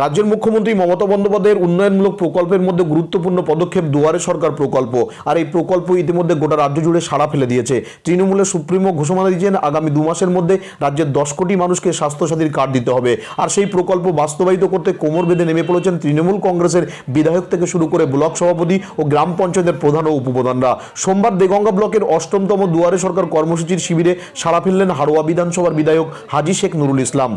রাজ্যের মুখ্যমন্ত্রী মমতা বন্দ্যোপাধ্যায়ের উন্নয়নমূলক প্রকল্পের মধ্যে গুরুত্বপূর্ণ পদক্ষেপ দুয়ারে সরকার প্রকল্প। আর এই প্রকল্প ইতিমধ্যে গোটা রাজ্য জুড়ে সাড়া ফেলে দিয়েছে। তৃণমূলের সুপ্রিমো ঘোষণা দিয়েছেন, আগামী দু মাসের মধ্যে রাজ্যের দশ কোটি মানুষকে স্বাস্থ্যসাথীর কার্ড দিতে হবে। আর সেই প্রকল্প বাস্তবায়িত করতে কোমর বেঁধে নেমে পড়েছেন তৃণমূল কংগ্রেসের বিধায়ক থেকে শুরু করে ব্লক সভাপতি ও গ্রাম পঞ্চায়েতের প্রধান ও উপপ্রধানরা। সোমবার দেগঙ্গা ব্লকের অষ্টমতম দুয়ারে সরকার কর্মসূচির শিবিরে সাড়া ফেললেন হাড়োয়া বিধানসভার বিধায়ক হাজি শেখ নুরুল ইসলাম।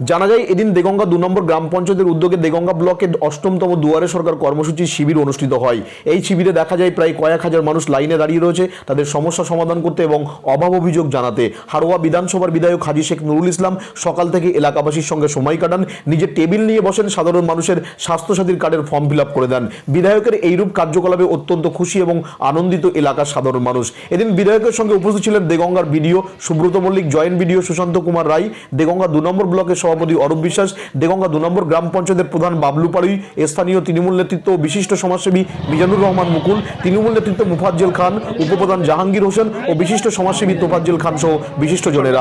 জানা যায়, এদিন দেগঙ্গা দু নম্বর গ্রাম পঞ্চায়েতের উদ্যোগে দেগঙ্গা ব্লকে অষ্টমতম দুয়ারে সরকার কর্মসূচির শিবির অনুষ্ঠিত হয়। এই শিবিরে দেখা যায়, প্রায় কয়েক হাজার মানুষ লাইনে দাঁড়িয়ে রয়েছে তাদের সমস্যা সমাধান করতে এবং অভাব অভিযোগ জানাতে। হারোয়া বিধানসভার বিধায়ক হাজি শেখ নুরুল ইসলাম সকাল থেকে এলাকাবাসীর সঙ্গে সময় কাটান। নিজের টেবিল নিয়ে বসেন, সাধারণ মানুষের স্বাস্থ্যসাথীর কার্ডের ফর্ম ফিল করে দেন। বিধায়কের এইরূপ কার্যকলাপে অত্যন্ত খুশি এবং আনন্দিত এলাকার সাধারণ মানুষ। এদিন বিধায়কের সঙ্গে উপস্থিত ছিলেন দেগঙ্গার BDO Subrata Mallick, joint BDO Sushanta Kumar Roy. Deganga দু নম্বর ব্লকের সভাপতি অরূপ বিশ্বাস, দেগঙ্গা দু নম্বর গ্রাম পঞ্চায়েতের প্রধান বাবলু পাড়ুই, স্থানীয় তৃণমূল নেতৃত্ব বিশিষ্ট সমাজসেবী মিজানুর রহমান মুকুল, তৃণমূল নেতৃত্ব মুফাজ্জেল খান, উপপ্রধান জাহাঙ্গীর হোসেন ও বিশিষ্ট সমাজসেবী তোফাজ্জেল খান সহ বিশিষ্ট জনেরা।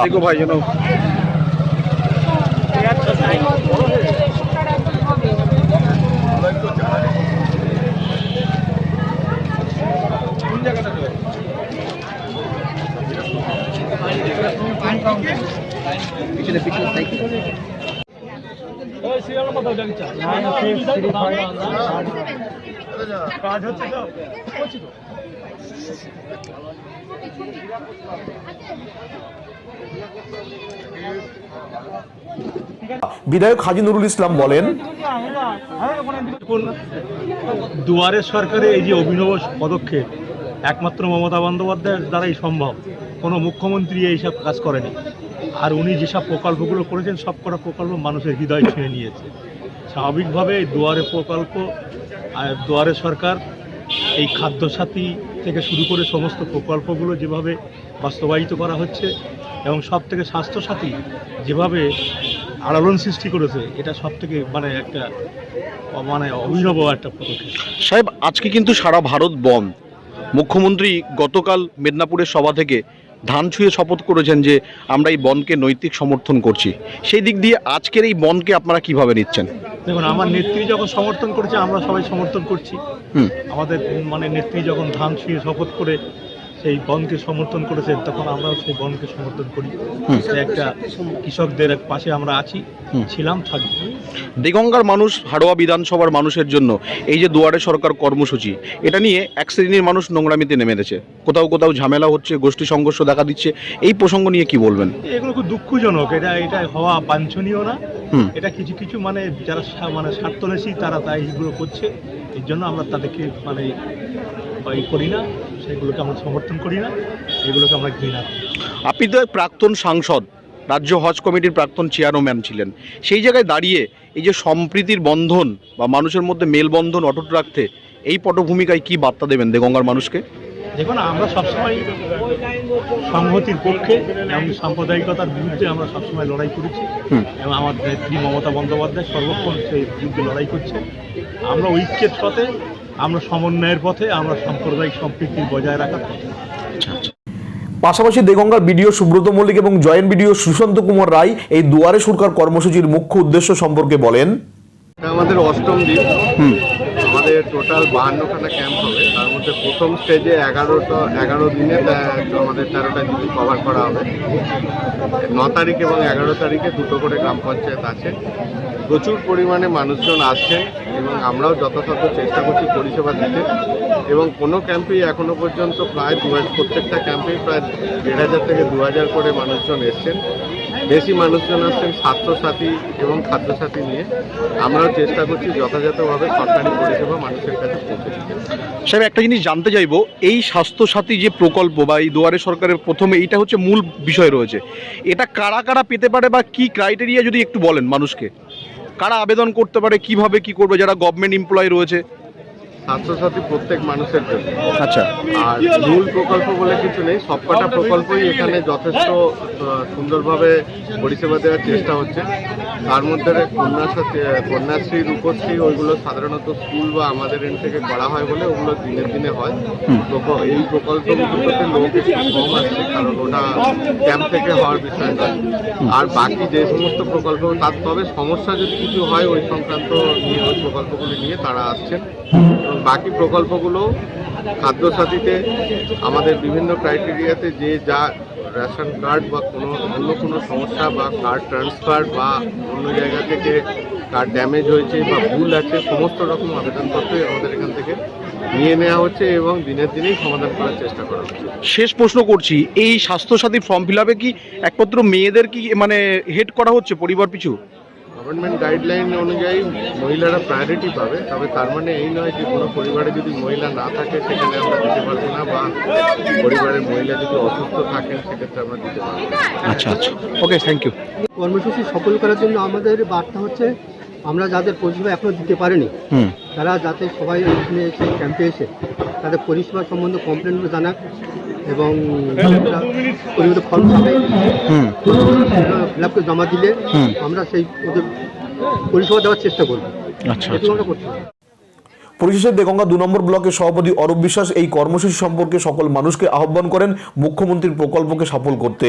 বিধায়ক হাজি নুরুল ইসলাম বলেন দুয়ারে সরকারের এই যে অভিনব পদক্ষেপ একমাত্র মমতা বন্দ্যোপাধ্যায়ের দ্বারাই সম্ভব কোনো মুখ্যমন্ত্রী এইসব কাজ করেনি। আর উনি যেসব প্রকল্পগুলো করেছেন, সব কটা প্রকল্প মানুষের হৃদয় ছুঁয়ে নিয়েছে। স্বাভাবিকভাবে দুয়ারে প্রকল্প আর দুয়ারে সরকার এই খাদ্যসাথী থেকে শুরু করে সমস্ত প্রকল্পগুলো যেভাবে বাস্তবায়িত করা হচ্ছে এবং সব থেকে স্বাস্থ্যসাথী যেভাবে আলোড়ন সৃষ্টি করেছে, এটা সব থেকে মানে একটা মানে অভিনব একটা পদক্ষেপ সাহেব, আজকে কিন্তু সারা ভারত বন্ধ। মুখ্যমন্ত্রী গতকাল মেদিনীপুরের সভা থেকে ধান ছুঁয়ে শপথ করেছেন যে আমরা এই বনকে নৈতিক সমর্থন করছি। সেই দিক দিয়ে আজকের এই বনকে আপনারা কীভাবে নিচ্ছেন? দেখুন আমার নেত্রী যখন সমর্থন করেছে আমরা সবাই সমর্থন করছি। হুম। আমাদের মানে নেত্রী যখন ধান ছুঁয়ে শপথ করে সেই বনকে সমর্থন করেছেন তখন আমরাও সেই বনকে সমর্থন করি। একটা কৃষকদের পাশে আমরা আছি। ছিলাম থাকব। দেগঙ্গার মানুষ হাড়োয়া বিধানসভার মানুষের জন্য এই যে দুয়ারে সরকার কর্মসূচি এটা নিয়ে এক শ্রেণির মানুষ নোংরামিতে নেমে গেছে। কোথাও কোথাও ঝামেলা হচ্ছে গোষ্ঠী সংঘর্ষ দেখা দিচ্ছে। এই প্রসঙ্গ নিয়ে কি বলবেন? এগুলো খুব দুঃখজনক। এটা এটা হওয়া বাঞ্ছনীয় না। এটা কিছু কিছু মানে যারা মানে স্বার্থলেসী তারা তাই এগুলো করছে। এর জন্য আমরা তাদেরকে মানে করি না। সেগুলোকে আমরা সমর্থন করি না এগুলোকে আমরা ঘৃণা করি। আপনি তো প্রাক্তন সাংসদ রাজ্য হজ কমিটির প্রাক্তন চেয়ারম্যান ছিলেন। সেই জায়গায় দাঁড়িয়ে এই যে সম্প্রীতির বন্ধন বা মানুষের মধ্যে মেলবন্ধন অটুট রাখতে এই পটভূমিকায় কি বার্তা দেবেন দেগঙ্গার মানুষকে? দেখুন আমরা সবসময় সংহতির পক্ষে এবং সাম্প্রদায়িকতার বিরুদ্ধে আমরা সবসময় লড়াই করেছি। এবং আমার নেত্রী মমতা বন্দ্যোপাধ্যায় সর্বক্ষণ সেই বিরুদ্ধে লড়াই করছে। আমরা ঐক্যের পথে আমরা সমন্বয়ের পথে আমরা সাম্প্রদায়িক সম্প্রীতি বজায় রাখার পথে। পাশাপাশি দেগঙ্গার বিডিও সুব্রত মল্লিক এবং জয়েন্ট বিডিও সুশান্ত কুমার রায় এই দুয়ারে সরকার কর্মসূচির মুখ্য উদ্দেশ্য সম্পর্কে বলেন। আমাদের অষ্টম দিন। হুম। আমাদের টোটাল বাহান্নখানা ক্যাম্প হবে। তার মধ্যে প্রথম স্টেজে এগারোটা এগারো দিনে আমাদের তেরোটা জিনিস কভার করা হবে। ন তারিখ এবং এগারো তারিখে দুটো করে গ্রাম পঞ্চায়েত আছে। প্রচুর পরিমাণে মানুষজন আসছেন। এবং আমরাও যথাসাধ্য চেষ্টা করছি পরিষেবা দিতে। এবং কোনো ক্যাম্পেই এখনও পর্যন্ত প্রায় দু হাজার প্রত্যেকটা ক্যাম্পেই প্রায় দেড় হাজার থেকে দু হাজার করে মানুষজন এসছেন। বেশি মানুষজন আসছেন স্বাস্থ্যসাথী এবং খাদ্যসাথী নিয়ে। আমরাও চেষ্টা করছি যথাযথভাবে সরকারি পরিষেবা মানুষের কাছে পৌঁছে দিতে। সাহেব, একটা জিনিস জানতে চাইব, এই স্বাস্থ্যসাথী যে প্রকল্প বা এই দুয়ারে সরকারের প্রথমে এইটা হচ্ছে মূল বিষয় রয়েছে। এটা কারা কারা পেতে পারে বা কি ক্রাইটেরিয়া যদি একটু বলেন মানুষকে? কারা আবেদন করতে পারে কীভাবে কি করবে যারা গভর্নমেন্ট এমপ্লয় রয়েছে স্বাস্থ্যসাথী প্রত্যেক মানুষের জন্য। আচ্ছা। আর মূল প্রকল্প বলে কিছু নেই সবকটা প্রকল্পই এখানে যথেষ্ট সুন্দরভাবে পরিষেবা দেওয়ার চেষ্টা হচ্ছে। তার মধ্যে কন্যাশ্রী কন্যাশ্রী রূপশ্রী ওইগুলো সাধারণত স্কুল বা আমাদের এন্ড থেকে করা হয় বলে ওগুলো দিনে দিনে হয়। এই প্রকল্পগুলোতে লোক একটু কম আসছে কারণ ওটা ক্যাম্প থেকে হওয়ার বিষয় নয়। আর বাকি যে সমস্ত প্রকল্প তার তবে সমস্যা যদি কিছু হয় ওই সংক্রান্ত নিয়ে ওই প্রকল্পগুলি নিয়ে তারা আসছেন বাকি প্রকল্পগুলো খাদ্যসাথীতে, আমাদের বিভিন্ন ক্রাইটেরিয়াতে যে যা রেশন কার্ড বা কোনো অন্য কোনো সমস্যা বা কার্ড ট্রান্সফার বা অন্য জায়গা থেকে কার্ড ড্যামেজ হয়েছে বা ভুল আছে, সমস্ত রকম আবেদনপত্রই আমাদের এখান থেকে নিয়ে নেওয়া হচ্ছে এবং দিনের দিনেই সমাধান করার চেষ্টা করা হচ্ছে। শেষ প্রশ্ন করছি, এই স্বাস্থ্যসাথী ফর্ম ফিল কি একমাত্র মেয়েদের কি মানে হেড করা হচ্ছে পরিবার পিছু? গভর্নমেন্ট গাইডলাইন অনুযায়ী মহিলারা প্রায়োরিটি পাবে তবে তার মানে এই নয় যে কোনো পরিবারে যদি মহিলা না থাকে সেখানে আমরা দিতে পারব না বা পরিবারের মহিলা যদি অসুস্থ থাকেন সেক্ষেত্রে আমরা দিতে পারব আচ্ছা আচ্ছা। ওকে থ্যাংক ইউ কর্মসূচি সফল করার জন্য আমাদের বার্তা হচ্ছে আমরা যাদের পরিষেবা এখনও দিতে পারিনি তারা যাতে সবাই এখানে এসে ক্যাম্পে এসে তাদের পরিষেবা সম্বন্ধে কমপ্লেনগুলো জানাক। এবং পরিমিত ফর্ম পাবে ফিল আপকে জমা দিলে হুম। আমরা সেই ওদের পরিষেবা দেওয়ার চেষ্টা করব। আচ্ছা এটুকু আমরা করছি। পরিশেষে দেগঙ্গা দু নম্বর ব্লকের সভাপতি অরূপ বিশ্বাস এই কর্মসূচি সম্পর্কে সকল মানুষকে আহ্বান করেন মুখ্যমন্ত্রীর প্রকল্পকে সফল করতে।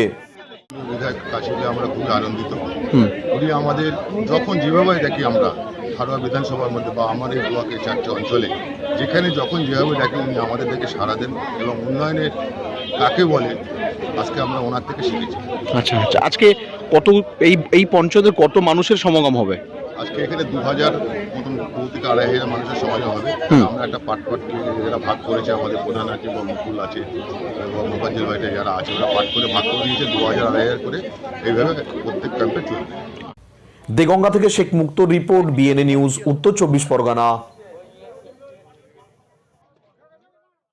বিধায়ক কাছে আমরা খুবই আনন্দিত। হুম। উনি আমাদের যখন যেভাবে দেখি আমরা হারোয়া বিধানসভার মধ্যে বা আমার এই ব্লকে চারটে অঞ্চলে যেখানে যখন যেভাবে ডাকি উনি আমাদের দেখে সাড়া দেন এবং উন্নয়নের কাকে বলে আজকে আমরা ওনার থেকে শিখেছি। আচ্ছা আচ্ছা। আজকে কত এই এই পঞ্চায়েতের কত মানুষের সমাগম হবে? আজকে এখানে দু হাজার মতন দু থেকে আড়াই হাজার মানুষের সমাগম হবে। আমরা একটা পাট পাট যারা ভাগ করেছে আমাদের প্রধান আছে বা মুকুল আছে এবং মোবাজ্জেল বাড়িতে যারা আছে ওরা পাট করে ভাগ করে দিয়েছে দু হাজার আড়াই হাজার করে। এইভাবে প্রত্যেক ক্যাম্পে চলবে। দেগঙ্গা থেকে শেখ মুক্ত রিপোর্ট বিএনএ নিউজ উত্তর চব্বিশ পরগনা।